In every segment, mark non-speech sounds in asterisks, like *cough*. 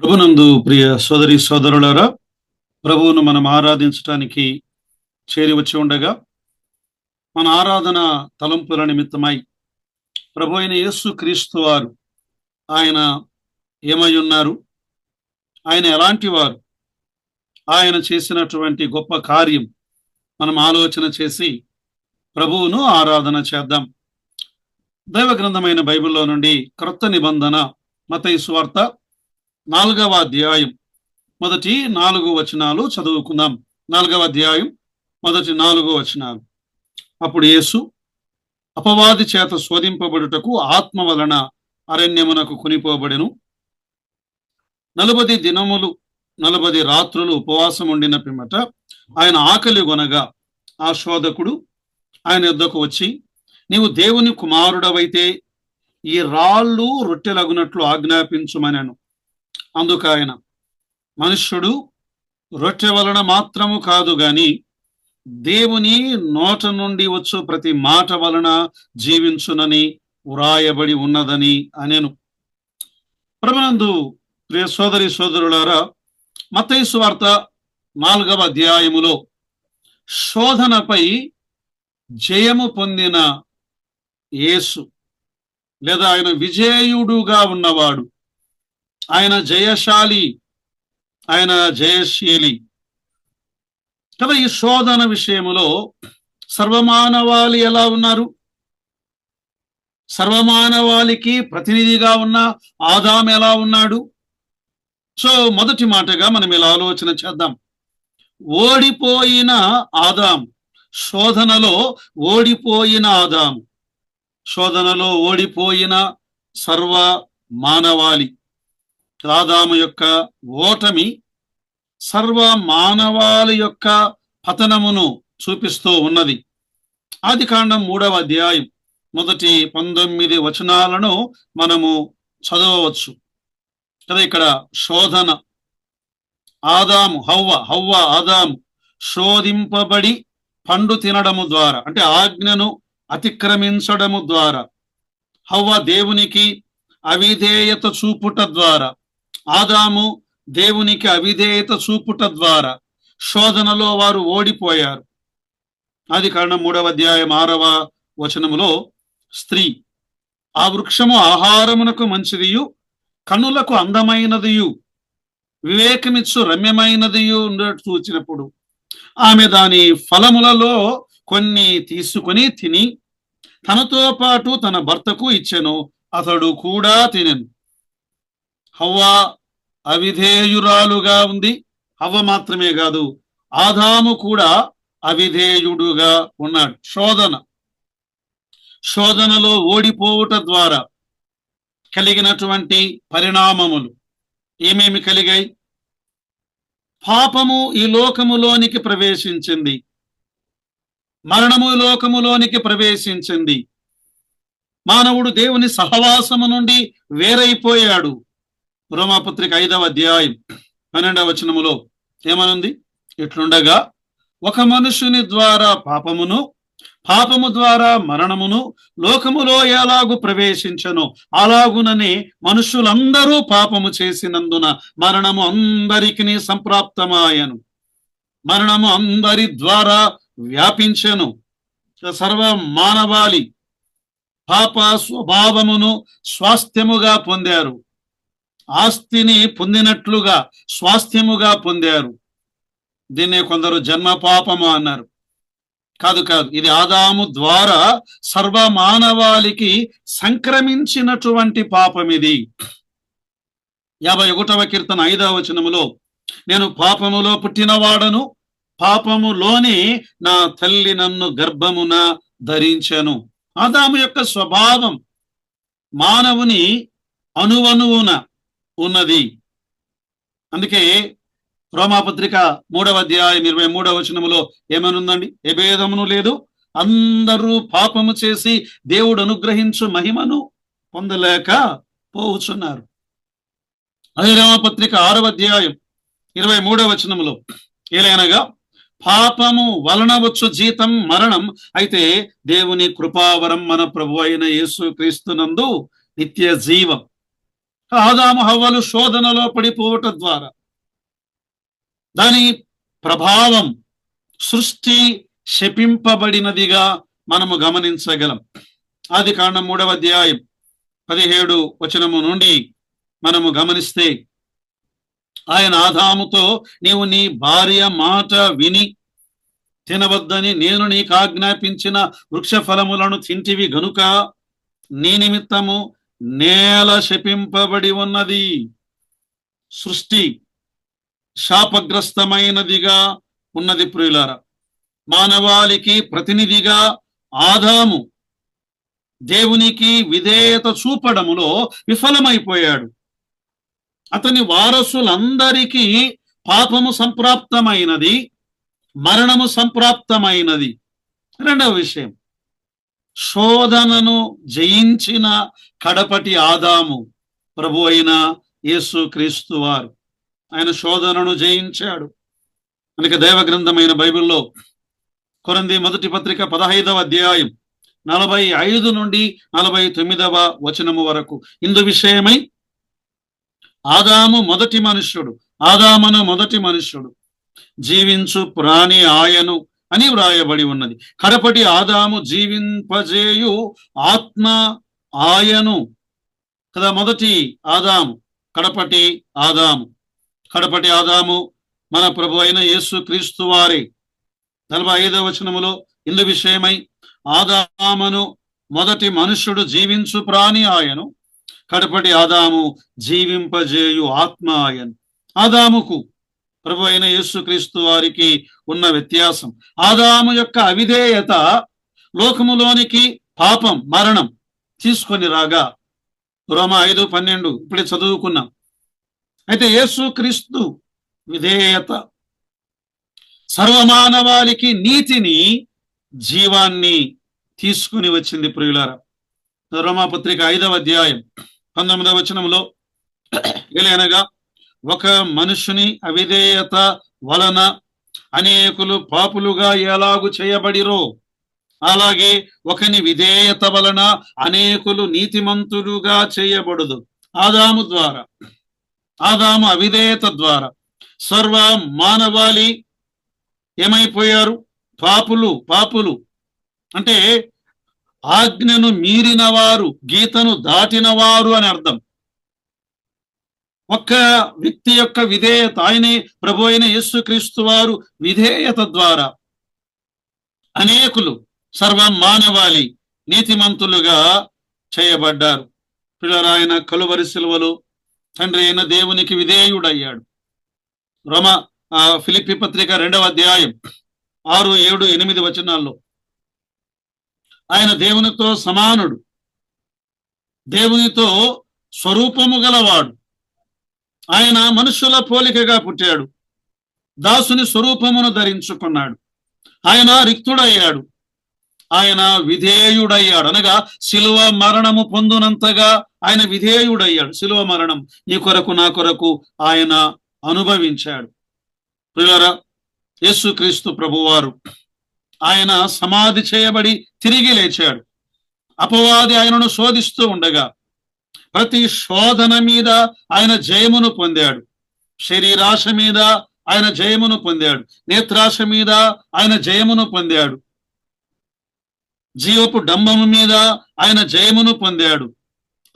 ప్రభునందు ప్రియ సోదరి సోదరులారా ప్రభువును మనం ఆరాధించటానికి చేరి వచ్చి ఉండగా మన ఆరాధన తలంపుల నిమిత్తమై ప్రభు అయిన యేసు క్రీస్తు వారు ఆయన ఏమై ఉన్నారు? ఆయన ఎలాంటి వారు? ఆయన చేసినటువంటి గొప్ప కార్యం మనం ఆలోచన చేసి ప్రభువును ఆరాధన చేద్దాం. దైవ గ్రంథమైన బైబిల్లో నుండి క్రొత్త నిబంధన మత స్వార్థ నాలుగవ అధ్యాయం. మొదటి నాలుగు వచనాలు చదువుకుందాం. నాలుగవ అధ్యాయం మొదటి నాలుగు వచనాలు. అప్పుడు యేసు అపవాది చేత శోధింపబడుటకు ఆత్మ వలన అరణ్యమునకు కొనిపోబడెను. నలభై దినములు నలభై రాత్రులు ఉపవాసం ఉండిన పిమ్మట ఆయన ఆకలి కొనగా ఆ శోధకుడు ఆయన యుద్ధకు వచ్చి నీవు దేవుని కుమారుడవైతే ఈ రాళ్ళు రొట్టెలగునట్లు ఆజ్ఞాపించుమనను. అందుకు ఆయన మనుష్యుడు రొట్టె వలన మాత్రము కాదు గాని దేవుని నోట నుండి వచ్చు ప్రతి మాట వలన జీవించునని వ్రాయబడి ఉన్నదని అనెను. ప్రభునందు ప్రియ సోదరి సోదరులారా మతైసు వార్త నాలుగవ అధ్యాయములో శోధనపై జయము పొందిన యేసు లేదా ఆయన విజేయుడుగా ఉన్నవాడు ఆయన జయశాలి ఆయన జయశీలి. కదా ఈ శోధన విషయంలో సర్వమానవాళి ఎలా ఉన్నారు? సర్వమానవాళికి ప్రతినిధిగా ఉన్న ఆదాం ఎలా ఉన్నాడు? సో మొదటి మాటగా మనం ఇలా ఆలోచన చేద్దాం. ఓడిపోయిన ఆదాం శోధనలో ఓడిపోయిన ఆదాం శోధనలో ఓడిపోయిన సర్వ మానవాళి రాధాము యొక్క ఓటమి సర్వ మానవాల యొక్క పతనమును చూపిస్తూ ఉన్నది. ఆది కాండం మూడవ అధ్యాయం మొదటి పంతొమ్మిది వచనాలను మనము చదవవచ్చు. కదా ఇక్కడ శోధన. ఆదాము హవ్వ హవ్వ ఆదాము శోధింపబడి పండు తినడము ద్వారా అంటే ఆజ్ఞను అతిక్రమించడము ద్వారా హవ్వ దేవునికి అవిధేయత చూపుట ద్వారా ఆదాము దేవునికి అవిధేయత చూపుట ద్వారా శోధనలో వారు ఓడిపోయారు. అది కారణం మూడవ అధ్యాయం ఆరవ వచనములో స్త్రీ ఆ వృక్షము ఆహారమునకు మంచిదియు కనులకు అందమైనదియు వివేకమిచ్చు రమ్యమైనదియు ఉండట్టు చూచినప్పుడు ఆమె దాని ఫలములలో కొన్ని తీసుకొని తిని తనతో పాటు తన భర్తకు ఇచ్చెను అతడు కూడా తినెను. హవ్వ అవిధేయురాలుగా ఉంది. హవ్వ మాత్రమే కాదు ఆదాము కూడా అవిధేయుడుగా ఉన్నాడు. శోధన. శోధనలో ఓడిపోవుట ద్వారా కలిగినటువంటి పరిణామములు ఏమేమి కలిగాయి? పాపము ఈ లోకములోనికి ప్రవేశించింది. మరణము లోకములోనికి ప్రవేశించింది. మానవుడు దేవుని సహవాసము నుండి వేరైపోయాడు. రోమాపత్రిక ఐదవ అధ్యాయం పన్నెండవ వచనములో ఏమనుంది? ఇట్లుండగా ఒక మనుషుని ద్వారా పాపమును పాపము ద్వారా మరణమును లోకములో ఎలాగు ప్రవేశించను? అలాగునని మనుషులందరూ పాపము చేసినందున మరణము అందరికి సంప్రాప్తమాయను. మరణము అందరి ద్వారా వ్యాపించెను. సర్వ మానవాళి పాప స్వభావమును స్వాస్థ్యముగా పొందారు. ఆస్తిని పొందినట్లుగా స్వాస్థ్యముగా పొందారు. దీన్నే కొందరు జన్మ పాపము అన్నారు. కాదు కాదు. ఇది ఆదాము ద్వారా సర్వ మానవాళికి సంక్రమించినటువంటి పాపం ఇది. యాభై ఒకటవ కీర్తన ఐదవ వచనములో నేను పాపములో పుట్టినవాడను పాపములోని నా తల్లి నన్ను గర్భమున ధరించను. ఆదాము యొక్క స్వభావం మానవుని అనువనువున ఉన్నది. అందుకే రోమాపత్రిక మూడవ అధ్యాయం ఇరవై మూడవ వచనములో ఏమనుందండి? ఏ భేదమును లేదు అందరూ పాపము చేసి దేవుడు అనుగ్రహించు మహిమను పొందలేక పోవుచున్నారు. అదే రోమపత్రిక ఆరవ అధ్యాయం ఇరవై మూడవ వచనములో ఏలైనగా పాపము వలన వచ్చు జీతం మరణం అయితే దేవుని కృపావరం మన ప్రభు అయిన యేసు క్రీస్తునందు నిత్య జీవం. ఆదాము హవ్వలు శోధనలో పడిపోవటం ద్వారా. దాని ప్రభావం సృష్టి శపింపబడినదిగా మనము గమనించగలం. ఆది కాండం మూడవ అధ్యాయం పదిహేడు వచనము నుండి మనము గమనిస్తే ఆయన ఆదాముతో నీవు నీ భార్య మాట విని తినవద్దని నేను నీకు ఆజ్ఞాపించిన వృక్ష ఫలములను తింటివి గనుక నీ నిమిత్తము నేల శపింపబడి ఉన్నది. సృష్టి శాపగ్రస్తమైనదిగా ఉన్నది ప్రియులార. మానవాళికి ప్రతినిధిగా ఆదాము దేవునికి విధేయత చూపడములో విఫలమైపోయాడు. అతని వారసులందరికీ పాపము సంప్రాప్తమైనది మరణము సంప్రాప్తమైనది. రెండవ విషయం. శోధనను జయించిన కడపటి ఆదాము ప్రభు అయిన యేసు క్రీస్తు వారు. ఆయన శోధనను జయించాడు. మనకి దైవ గ్రంథమైన బైబిల్లో కొరంది మొదటి పత్రిక పదహైదవ అధ్యాయం నలభై ఐదు నుండి నలభై తొమ్మిదవ వచనము వరకు. ఇందు విషయమై ఆదాము మొదటి మనుష్యుడు ఆదామను మొదటి మనుష్యుడు. జీవించు ప్రాణి ఆయను అని వ్రాయబడి ఉన్నది. కడపటి ఆదాము జీవింపజేయు ఆత్మ ఆయను. కదా మొదటి ఆదాము కడపటి ఆదాము. కడపటి ఆదాము మన ప్రభు అయిన యేసు క్రీస్తు వారి. నలభై ఐదవ వచనములో ఇందు విషయమై ఆదామును మొదటి మనుషుడు జీవించు ప్రాణి ఆయను కడపటి ఆదాము జీవింపజేయు ఆత్మ ఆయను. ఆదాముకు ప్రభు అయిన యేసుక్రీస్తు వారికి ఉన్న వ్యత్యాసం. ఆదాము యొక్క అవిధేయత లోకములోనికి పాపం మరణం తీసుకొని రాగా రోమ ఐదు పన్నెండు ఇప్పుడే చదువుకున్నాం. అయితే యేసుక్రీస్తు విధేయత సర్వమానవాళికి నీతిని జీవాన్ని తీసుకుని వచ్చింది ప్రియులారా. రోమాపత్రిక ఐదవ అధ్యాయం పంతొమ్మిదవ వచనంలో *clears throat* అనగా ఒక మనుషుని అవిధేయత వలన అనేకులు పాపులుగా ఎలాగు చేయబడిరో అలాగే ఒకని విధేయత వలన అనేకులు నీతిమంతులుగా చేయబడదు. ఆదాము ద్వారా ఆదాము అవిధేయత ద్వారా సర్వ మానవాళి ఏమైపోయారు? పాపులు పాపులు. అంటే ఆజ్ఞను మీరిన వారు గీతను దాటిన వారు అని అర్థం. ఒక్క వ్యక్తి యొక్క విధేయత ఆయనే ప్రభు అయిన యేసుక్రీస్తు వారు విధేయత ద్వారా అనేకులు సర్వ మానవాళి నీతిమంతులుగా చేయబడ్డారు. పిల్లరాయన కలువరి సిలువలో తండ్రి అయిన దేవునికి విధేయుడయ్యాడు. రమ ఆ పత్రిక రెండవ అధ్యాయం ఆరు ఏడు ఎనిమిది వచనాల్లో ఆయన దేవునితో సమానుడు దేవునితో స్వరూపము గలవాడు. ఆయన మనుషుల పోలికగా పుట్టాడు. దాసుని స్వరూపమును ధరించుకున్నాడు. ఆయన రిక్తుడయ్యాడు. ఆయన విధేయుడయ్యాడు. అనగా శిలువ మరణము పొందునంతగా ఆయన విధేయుడయ్యాడు. శిలువ మరణం నీ కొరకు నా కొరకు ఆయన అనుభవించాడు. ప్రియులరా యేసుక్రీస్తు ప్రభువారు ఆయన సమాధి చేయబడి తిరిగి లేచాడు. అపవాది ఆయనను శోధిస్తూ ఉండగా ప్రతి శోధన మీద ఆయన జయమును పొందాడు. శరీరాశ మీద ఆయన జయమును పొందాడు. నేత్రాశ మీద ఆయన జయమును పొందాడు. జీవపు డంబము మీద ఆయన జయమును పొందాడు.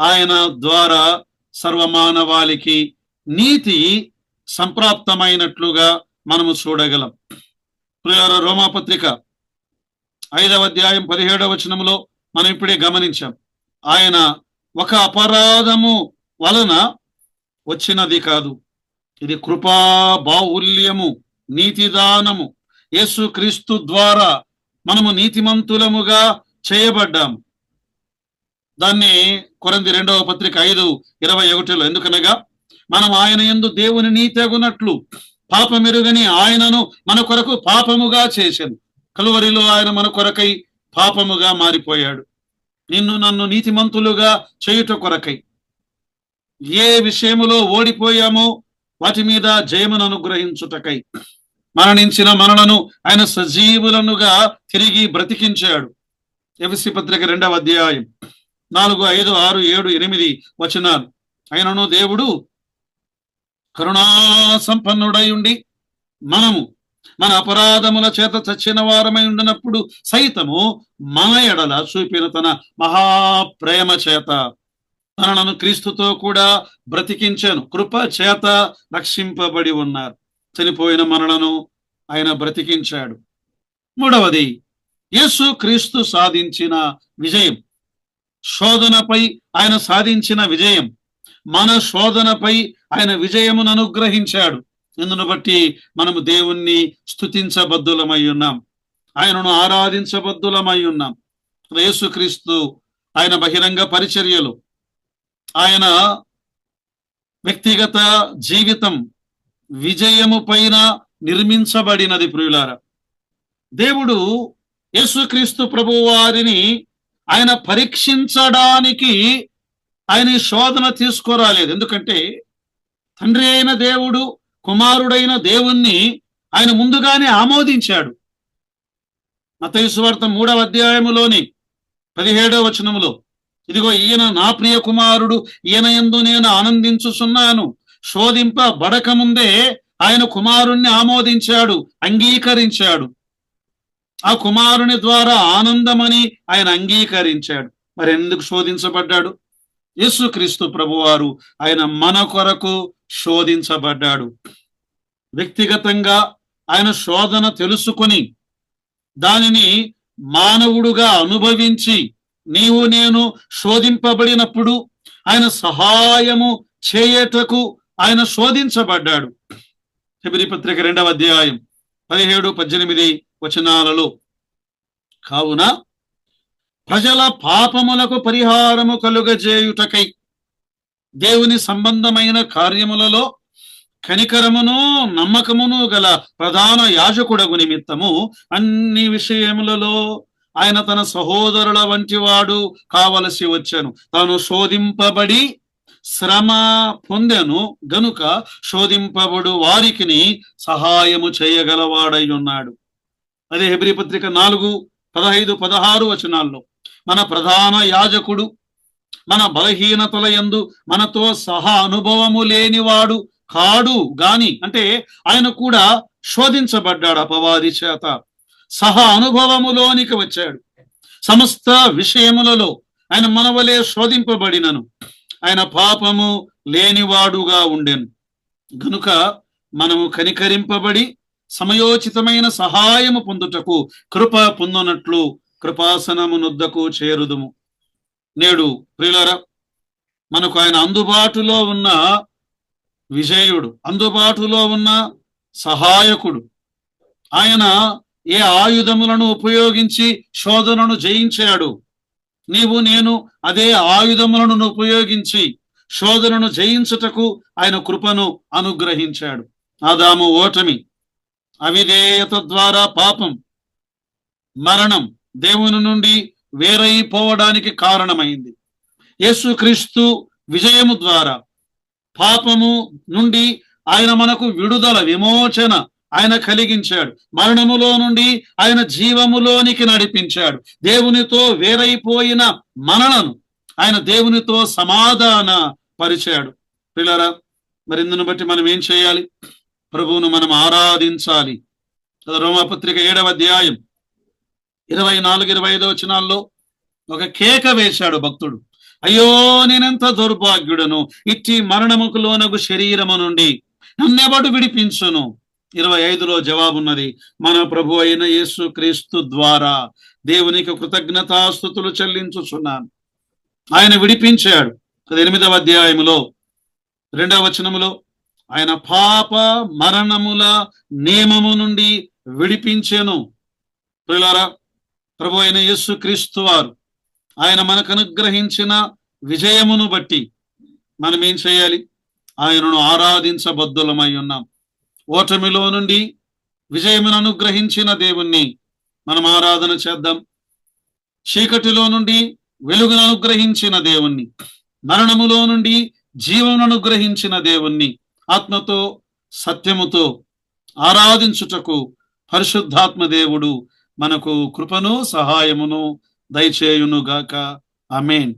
ఆయన ద్వారా సర్వమానవాళికి నీతి సంప్రాప్తమైనట్లుగా మనము చూడగలం. ప్రియార రోమాపత్రిక ఐదవ అధ్యాయం పదిహేడవ వచనములో మనం ఇప్పుడే గమనించాం. ఆయన ఒక అపరాధము వలన వచ్చినది కాదు. ఇది కృపా బాహుల్యము నీతిదానము యేసు క్రీస్తు ద్వారా మనము నీతిమంతులముగా చేయబడ్డాము. దాన్ని కొరంది రెండవ పత్రిక ఐదు ఇరవై ఒకటిలో ఎందుకనగా మనం ఆయన ఎందు దేవుని నీతగునట్లు పాపమెరుగని ఆయనను మన కొరకు పాపముగా చేశాను. కలువరిలో ఆయన మన కొరకై పాపముగా మారిపోయాడు. నిన్ను నన్ను నీతిమంతులుగా చేయుట కొరకై. ఏ విషయములో ఓడిపోయామో వాటి మీద జయమును అనుగ్రహించుటకై. మరణించిన మనలను ఆయన సజీవులనుగా తిరిగి బ్రతికించాడు. ఎఫ్సి పత్రిక రెండవ అధ్యాయం నాలుగు ఐదు ఆరు ఏడు ఎనిమిది వచనాలు. అయినను దేవుడు కరుణా సంపన్నుడై ఉండి మనము మన అపరాధముల చేత చచ్చిన వారమై ఉండినప్పుడు సైతము మన ఎడల చూపిన తన మహాప్రేమ చేత తనను క్రీస్తుతో కూడా బ్రతికించాను. కృప చేత రక్షింపబడి ఉన్నారు. చనిపోయిన మనలను ఆయన బ్రతికించాడు. మూడవది యేసు క్రీస్తు సాధించిన విజయం. శోధనపై ఆయన సాధించిన విజయం. మన శోధనపై ఆయన విజయమును అనుగ్రహించాడు. ఇందును బట్టి మనము దేవుణ్ణి స్థుతించబద్దులమై ఉన్నాం. ఆయనను ఆరాధించబద్ధులమై ఉన్నాం. యేసుక్రీస్తు ఆయన బహిరంగ పరిచర్యలు ఆయన వ్యక్తిగత జీవితం విజయము పైన నిర్మించబడినది ప్రియులార. దేవుడు యేసుక్రీస్తు ప్రభు వారిని ఆయన పరీక్షించడానికి ఆయన శోధన తీసుకురాలేదు. ఎందుకంటే తండ్రి అయిన దేవుడు కుమారుడైన దేవుణ్ణి ఆయన ముందుగానే ఆమోదించాడు. మతయుసువార్త మూడవ అధ్యాయములోని పదిహేడవ వచనములో ఇదిగో ఈయన నా ప్రియ కుమారుడు ఈయన ఎందు నేను ఆనందించుచున్నాను. శోధింపబడక ముందే ఆయన కుమారుణ్ణి ఆమోదించాడు అంగీకరించాడు. ఆ కుమారుని ద్వారా ఆనందమని ఆయన అంగీకరించాడు. మరి ఎందుకు శోధించబడ్డాడు? యేసుక్రీస్తు ప్రభువారు ఆయన మన కొరకు శోధించబడ్డాడు. వ్యక్తిగతంగా ఆయన శోధన తెలుసుకొని దానిని మానవుడుగా అనుభవించి నీవు నేను శోధింపబడినప్పుడు ఆయన సహాయము చేయటకు ఆయన శోధించబడ్డాడు. ఫిబ్రి పత్రిక రెండవ అధ్యాయం పదిహేడు పద్దెనిమిది వచనాలలో కావున ప్రజల పాపములకు పరిహారము కలుగజేయుటకై దేవుని సంబంధమైన కార్యములలో కనికరమును నమ్మకమును గల ప్రధాన యాజకుడగు నిమిత్తము అన్ని విషయములలో ఆయన తన సహోదరుల వంటి వాడు కావలసి వచ్చాను. తాను శోధింపబడి శ్రమ పొందెను గనుక శోధింపబడు వారికిని సహాయము చేయగలవాడై ఉన్నాడు. అదే హెబ్రి పత్రిక నాలుగు పదహైదు పదహారు వచనాల్లో మన ప్రధాన యాజకుడు మన బలహీనతల యందు మనతో సహా అనుభవము లేనివాడు కాడు గాని అంటే ఆయన కూడా శోధించబడ్డాడు అపవాది చేత. సహా అనుభవములోనికి వచ్చాడు. సమస్త విషయములలో ఆయన మనవలే శోధింపబడినను. ఆయన పాపము లేనివాడుగా ఉండెను. గనుక మనము కనికరింపబడి సమయోచితమైన సహాయము పొందుటకు కృప పొందునట్లు కృపాసనమునుద్దకు చేరుదుము. నేడు ప్రియులరా మనకు ఆయన అందుబాటులో ఉన్న విజయుడు అందుబాటులో ఉన్న సహాయకుడు. ఆయన ఏ ఆయుధములను ఉపయోగించి శోధనను జయించాడు? నీవు నేను అదే ఆయుధములను ఉపయోగించి శోధనను జయించుటకు ఆయన కృపను అనుగ్రహించాడు. ఆదాము ఓటమి అవిధేయత ద్వారా పాపం మరణం దేవుని నుండి వేరైపోవడానికి కారణమైంది. యేసుక్రీస్తు విజయము ద్వారా పాపము నుండి ఆయన మనకు విడుదల విమోచన ఆయన కలిగించాడు. మరణములో నుండి ఆయన జీవములోనికి నడిపించాడు. దేవునితో వేరైపోయిన మనలను ఆయన దేవునితో సమాధాన పరిచాడు. పిల్లరా మరి ఇందును బట్టి మనం ఏం చేయాలి? ప్రభువును మనం ఆరాధించాలి. రోమపత్రిక ఏడవ అధ్యాయం ఇరవై నాలుగు ఇరవై ఐదో వచనాల్లో ఒక కేక వేశాడు భక్తుడు. అయ్యో నేనెంత దౌర్భాగ్యుడను? ఇట్టి మరణముకు లోనగు శరీరము నుండి నన్నెవడు విడిపించును? ఇరవై ఐదులో జవాబున్నది మన ప్రభు అయిన యేసు క్రీస్తు ద్వారా దేవునికి కృతజ్ఞతాస్థుతులు చెల్లించుచున్నాను. ఆయన విడిపించాడు. ఎనిమిదవ అధ్యాయములో రెండవ వచనములో ఆయన పాప మరణముల నియమము నుండి విడిపించెను. ప్రియులారా ప్రభు అయిన యేసు క్రీస్తు వారు. ఆయన మనకు అనుగ్రహించిన విజయమును బట్టి మనం ఏం చేయాలి? ఆయనను ఆరాధించబద్దులమై ఉన్నాం. ఓటమిలో నుండి విజయమును అనుగ్రహించిన దేవుణ్ణి మనం ఆరాధన చేద్దాం. చీకటిలో నుండి వెలుగును అనుగ్రహించిన దేవుణ్ణి మరణములో నుండి జీవమును అనుగ్రహించిన దేవుణ్ణి ఆత్మతో సత్యముతో ఆరాధించుటకు పరిశుద్ధాత్మ దేవుడు మనకు కృపను సహాయమును దయచేయునుగాక. అమేన్